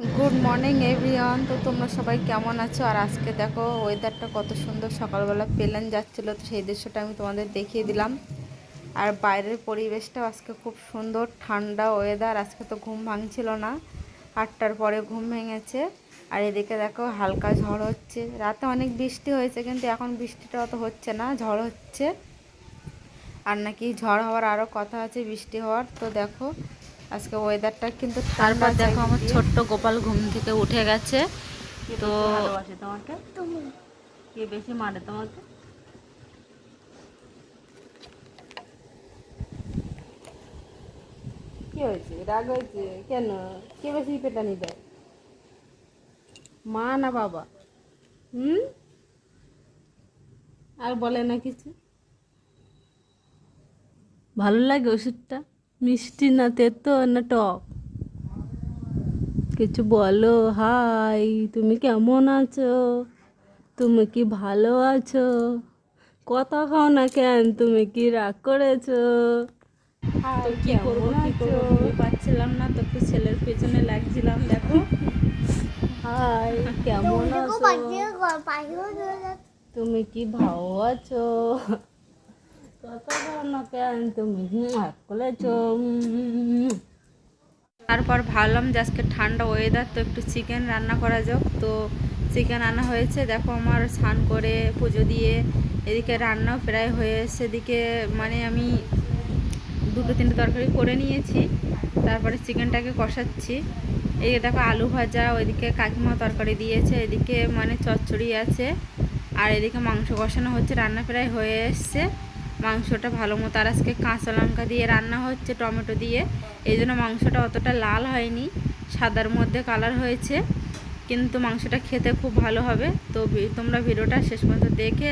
Good morning everyone তো তোমরা সবাই কেমন আছো? আর আজকে দেখো ওয়েদারটা কত সুন্দর। সকালবেলা প্লেন যাচ্ছিল, তো সেই দৃশ্যটা আমি তোমাদের দেখিয়ে দিলাম। আর বাইরের পরিবেশটাও আজকে খুব সুন্দর, ঠান্ডা ওয়েদার আজকে তো ঘুম ভাঙছিল না। আটটার পরে ঘুম ভেঙেছে। আর এদিকে দেখো, হালকা ঝড় হচ্ছে। রাতে অনেক বৃষ্টি হয়েছে, কিন্তু এখন বৃষ্টিটা অত হচ্ছে না, ঝড় হচ্ছে। আর নাকি ঝড় হওয়ার আরও কথা আছে, বৃষ্টি হওয়ার। তো দেখো আজকে ওয়েদারটা কিন্তু তারপর দেখো আমার ছোট্ট গোপাল ঘুম থেকে উঠে গেছে। তো ভালোবাসে তোমাকে? কে বেশি মারে তোমাকে? কি হয়েছে? রাগ হয়েছে? কেন? কে বেশি পেটানি দেয়? মা না বাবা? হুম? আর বলে না কিছু? ভালো লাগে ওষুধটা? মিষ্টি না তেতো না টক? কিছু বলো হাই তুমি কেমন আছো? তুমি কি ভালো আছো? কথা খাও না কেন তুমি কি রাগ করেছ? তো কি করব কি? করব ভেবে পাচ্ছিলাম না তো একটু ছেলের পেছনে লাগছিলাম দেখো। হাই কেমন আছো? তুমি কি ভালো আছো? তারপর ভাবলাম যে আজকে ঠান্ডা ওয়েদার তো একটু চিকেন রান্না করা যাক। তো চিকেন আনা হয়েছে, দেখো আমার স্নান করে পুজো দিয়ে এদিকে রান্নাও প্রায় হয়ে এসছে। এদিকে মানে আমি দুটো তিনটে তরকারি করে নিয়েছি, তারপরে চিকেনটাকে কষাচ্ছি। এই দেখো আলু ভাজা, ওইদিকে কাকিমা তরকারি দিয়েছে, এদিকে মানে চচ্চড়ি আছে, আর এদিকে মাংস কষানো হচ্ছে, রান্না প্রায় হয়ে এসছে। মাংসটা ভালো মতো। আর আজকে কাঁচা লঙ্কা দিয়ে রান্না হচ্ছে, টমেটো দিয়ে। এই জন্য মাংসটা অতটা লাল হয়নি, সাদার মধ্যে কালার হয়েছে। কিন্তু মাংসটা খেতে খুব ভালো হবে। তো তোমরা ভিডিওটা শেষ পর্যন্ত দেখে